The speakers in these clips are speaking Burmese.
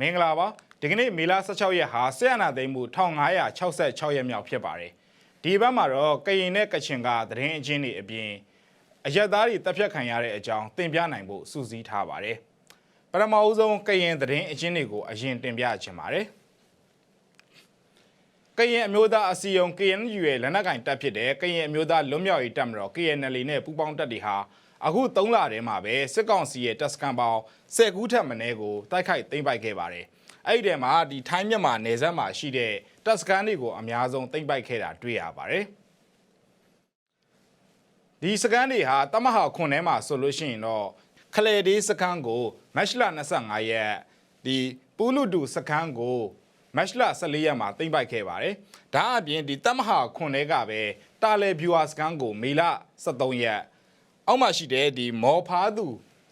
မင်္ဂလာပါဒီကနေ့မေလ16ရက်ဟာဆက်အနာသိမ်းမှု1566ရက်မြောက်ဖြစ်ပါတယ်ဒီဘက်မှာတော့ကရင်နဲ့ကချင်ကသတင်းအချင်းတွေအပြင်အရက်သားတွေတပ်ဖြတ်ခံရတဲ့အကြောင်းတင်ပြနိုင်ဖို့စူးစီးထားပါတယ်ပထမအဦးဆုံးကရင်သတင်းအချင်းတွေကိုအရင်တင်ပြချင်ပါတယ်ကရင်အမျိုးသားအစည်းအရုံး KNU ရဲ့လက်နက်ကင်တပ်ဖြစ်တဲ့ကရင်အမျိုးသားလွတ်မြောက်ရေးတပ်မတော် KNL နဲ့ပူးပေါင်းတပ်တွေဟာ အခု3လထဲမှာပဲစစ်ကောင်စီရဲ့တပ်စခန်းပေါင်း10ခုထက်မနည်းကိုတိုက်ခိုက်သိမ်းပိုက်ခဲ့ပါတယ်။အဲ့ဒီထဲမှာဒီထိုင်းမြန်မာနယ်စပ်မှာရှိတဲ့တပ်စခန်းတွေကိုအများဆုံးသိမ်းပိုက်ခဲ့တာတွေ့ရပါတယ်။ဒီစခန်းတွေဟာတမဟာခွန်ထဲမှာဆိုလို့ရှိရင်တော့ခလေဒေးစခန်းကိုမတ်လ25ရက်ဒီပူလူတူစခန်းကိုမတ်လ14ရက်မှာသိမ်းပိုက်ခဲ့ပါတယ်။ဒါအပြင်ဒီတမဟာခွန်ထဲကပဲတာလေဗျူဟာစခန်းကိုမေလ23ရက် အောက်မှာရှိတဲ့ဒီမော်ဖားသူ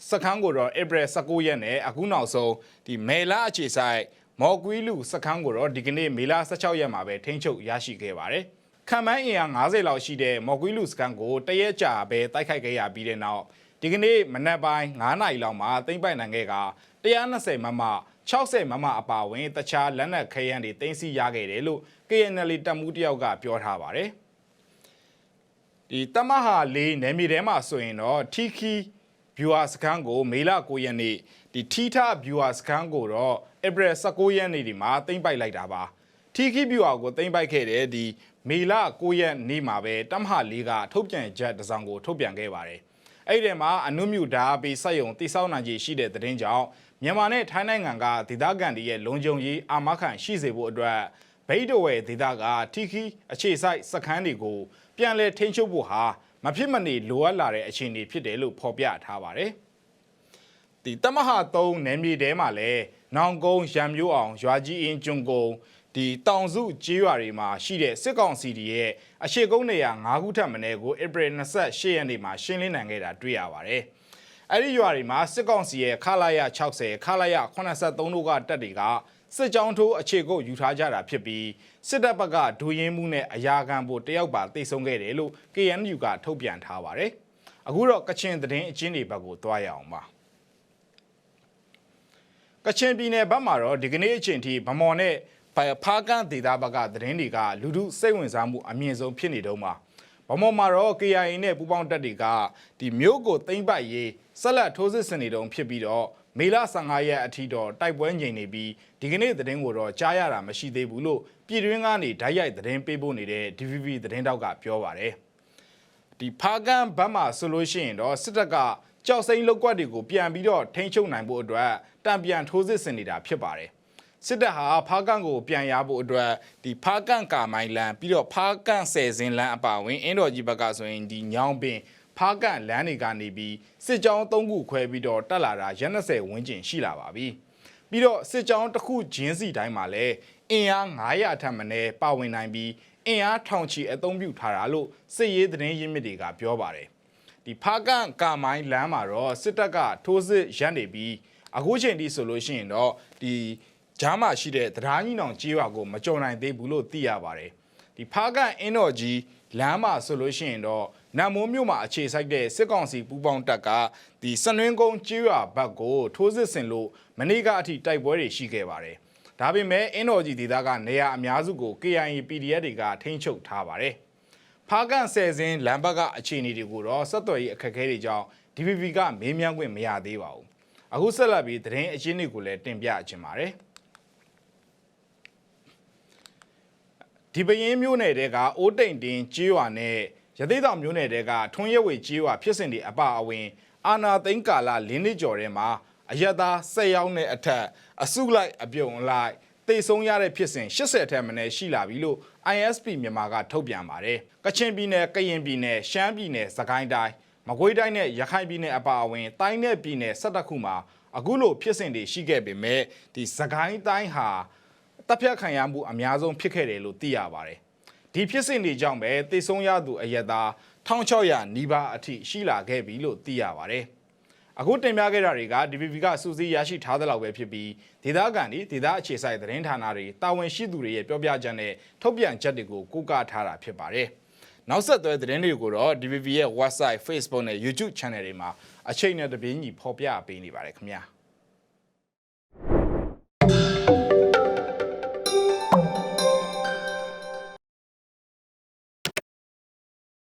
စခန်းကိုတော့ April 19ရက်နဲ့အခုနောက်ဆုံးဒီမေလာအခြေဆိုင်မော်ကွီးလူစခန်းကိုတော့ဒီကနေ့မေလ16ရက်မှာပဲထိန်းချုပ်ရရှိခဲ့ပါတယ်။ခံမှန်းအင်အား90လောက်ရှိတဲ့မော်ကွီးလူစခန်းကိုတရက်ကြာပဲတိုက်ခိုက်ခဲ့ရပြီးတဲ့နောက်ဒီကနေ့မနက်ပိုင်း9နာရီလောက်မှာသိမ်းပိုက်နိုင်ခဲ့က120မမ60မမအပါအဝင်တခြားလက်နက်ခဲယမ်းတွေတင်စီရခဲ့တယ်လို့ KNL တပ်မှုတယောက်ကပြောထားပါတယ်။ ဒီတမဟာလေးနယ်မြေထဲမှာဆိုရင်တော့ထီခီဗျူဟာစခန်းကို မေလ9ရက်နေ့ဒီထီထဗျူဟာစခန်းကိုတော့ April 19ရက်နေ့ဒီမှာသိမ်းပိုက်လိုက်တာပါထီခီဗျူဟာကိုသိမ်းပိုက်ခဲ့တဲ့ဒီမေလ9ရက်နေ့မှာပဲတမဟာလေးကထုတ်ပြန်ချက်တစ်စောင်ကိုထုတ်ပြန်ခဲ့ပါတယ်အဲ့ဒီမှာအနုမြူဓာတ်ပေးစက်ယုံတိစောက်နိုင်ခြေရှိတဲ့သတင်းကြောင့်မြန်မာနဲ့ထိုင်းနိုင်ငံကဒေသခံတွေရဲ့လုံခြုံရေးအာမခံရှိစေဖို့အတွက် ဗိဒဝဲဒေသကထီခီအခြေဆိုင်စခန်းတွေကိုပြန်လည်ထိန်းချုပ်ဖို့ဟာမဖြစ်မနေလိုအပ်လာတဲ့အခြေအနေဖြစ်တယ်လို့ဖော်ပြထားပါတယ်။ဒီတမဟာ3နယ်မြေထဲမှာလည်းနောင်ကုန်းရံမျိုးအောင်ရွာကြီးအင်းကျွန်းကုန်းဒီတောင်စုကြေးရွာတွေမှာရှိတဲ့စစ်ကောင်စီတွေရဲ့အရှိကုန်းနေရာ၅ခုထပ်မင်းကိုဧပြီ28ရက်နေ့မှာရှင်းလင်းနိုင်ခဲ့တာတွေ့ရပါတယ်။အဲ့ဒီရွာတွေမှာစစ်ကောင်စီရဲ့ခလာရ60ခလာရ83တို့ကတပ်တွေက စစ်ကြောင်းထိုးအခြေကုပ်ယူထားကြတာဖြစ်ပြီးစစ်တပ်ဘက်ကဒူရင်းမှုနဲ့အရာခံဖို့တယောက်ပါတိတ်ဆုံးခဲ့တယ်လို့ KNU ကထုတ်ပြန်ထားပါတယ်။အခုတော့ကချင်သတင်းအချင်းတွေဘက်ကိုတွားရအောင်ပါ။ကချင်ပြည်နယ်ဘက်မှာတော့ဒီကနေ့အချိန်ထိဗမော်နဲ့ဖားကန်ဒေသဘက်ကသတင်းတွေကလူထုစိတ်ဝင်စားမှုအမြင့်ဆုံးဖြစ်နေတော့မှာဗမော်မှာတော့ KIA နဲ့ပူးပေါင်းတပ်တွေကဒီမြို့ကိုသိမ့်ပိုက်ရေးဆက်လက်ထိုးစစ်ဆင်နေတုံဖြစ်ပြီးတော့ မေလ15ရက်အထိတော့တိုက်ပွဲငြိမ်နေပြီးဒီကနေ့သတင်းကိုတော့ကြားရတာမရှိသေးဘူးလို့ပြည်တွင်းကနေဓာတ်ရိုက်သတင်းပေးပို့နေတဲ့ DVB သတင်းတောက်ကပြောပါတယ်ဒီဖားကန်ဘက်မှာဆိုလို့ရှိရင်တော့စစ်တပ်ကကြောက်စိမ့်လောက်ကွက်တွေကိုပြန်ပြီးတော့ထိန်းချုပ်နိုင်ဖို့အတွက်တံပြန်ထိုးစစ်ဆင်နေတာဖြစ်ပါတယ်စစ်တပ်ဟာဖားကန်ကိုပြန်ရဖို့အတွက်ဒီဖားကန်ကာမိုင်လန်ပြီးတော့ဖားကန်ဆယ်စင်းလန်အပါဝင်အင်းတော်ကြီးဘက်ကဆိုရင်ဒီညောင်ပင် ဖားကန်လမ်းတွေကနေပြီးစစ်ကြောင်း၃ခုခွဲပြီးတော့တက်လာတာရက်20ဝန်းကျင်ရှိလာပါပြီပြီးတော့စစ်ကြောင်းတစ်ခုချင်းစီတိုင်းမှာလည်းအင်အား900ထက်မနည်းပါဝင်နိုင်ပြီးအင်အားထောင်ချီအသုံးပြုထားတာလို့စစ်ရေးသတင်းရင်းမြစ်တွေကပြောပါတယ်ဒီဖားကန်ကာမိုင်းလမ်းမှာတော့စစ်တပ်ကထိုးစစ်ရပ်နေပြီးအခုချိန်ထိဆိုလို့ရှိရင်တော့ဒီဂျားမှာရှိတဲ့တရားကြီးနောင်ကြေးရွာကိုမကြုံနိုင်သေးဘူးလို့သိရပါတယ် ဒီဖားကန်အင်းတော်ကြီးလမ်းမှာဆိုလို့ရှိရင်တော့နတ်မိုးမြို့မှာအခြေစိုက်တဲ့စစ်ကောင်စီပူးပေါင်းတပ်ကဒီစနွင်းကုန်းကျွော်ဘက်ကိုထိုးစစ်ဆင်လို့မနေ့ကအထိတိုက်ပွဲတွေရှိခဲ့ပါတယ်။ဒါပေမဲ့အင်းတော်ကြီးဒေသကနေရာအများစုကို KIA PDF တွေကထိန်းချုပ်ထားပါတယ်။ဖားကန်ဆယ်စင်းလမ်းဘက်ကအခြေအနေတွေကိုတော့ဆက်သွယ်ရေးအခက်အခဲတွေကြောင့် DVB ကမေးမြန်းခွင့်မရသေးပါဘူး။အခုဆက်လက်ပြီးသတင်းအချင်းတွေကိုလည်းတင်ပြချင်ပါတယ်။ ဒီပရင်မျိုးနယ်တဲကအိုးတိန်တင်ကြေးရွာနဲ့ရသေးတောင်မျိုးနယ်တဲကထွန်းရဲဝေကြေးရွာဖြစ်စဉ်တွေအပအဝင် အာနာသိန်းကာလလင်းနှစ်ကျော်ထဲမှာအယက်သား၁၀ယောက်နဲ့အထက်အစုလိုက်အပြုံလိုက်တေဆုံးရတဲ့ဖြစ်စဉ်80ထက်မနည်းရှိလာပြီလို့ ISP မြန်မာကထုတ်ပြန်ပါတယ်။ကချင်ပြည်နယ်၊ကရင်ပြည်နယ်၊ရှမ်းပြည်နယ်၊စကိုင်းတိုင်း၊မကွေးတိုင်းနဲ့ရခိုင်ပြည်နယ်အပါအဝင်တိုင်းနဲ့ပြည်နယ်၁၁ခုမှာအခုလိုဖြစ်စဉ်တွေရှိခဲ့ပေမဲ့ဒီစကိုင်းတိုင်းဟာ တပ်ဖြတ်ခံရမှုအများဆုံးဖြစ်ခဲ့တယ်လို့သိရပါတယ်။ဒီဖြစ်စဉ်တွေကြောင့်ပဲတေဆုံးရသူအရက်သား1600နီးပါးအထိရှိလာခဲ့ပြီလို့သိရပါတယ်။အခုတင်ပြခဲ့တာတွေက DPP ကစူးစီးရရှိထားသလောက်ပဲဖြစ်ပြီးဒေသခံတွေဒေသအခြေစိုက်သတင်းဌာနတွေတာဝန်ရှိသူတွေရဲ့ပြောပြချက်နဲ့ထုတ်ပြန်ချက်တွေကိုကိုးကားထားတာဖြစ်ပါတယ်။နောက်ဆက်တွဲသတင်းတွေကိုတော့ DPP ရဲ့ website, Facebook နဲ့ YouTube channel တွေမှာအချိန်နဲ့တပြင်းညီဖော်ပြပေးနေပါတယ်ခင်ဗျာ။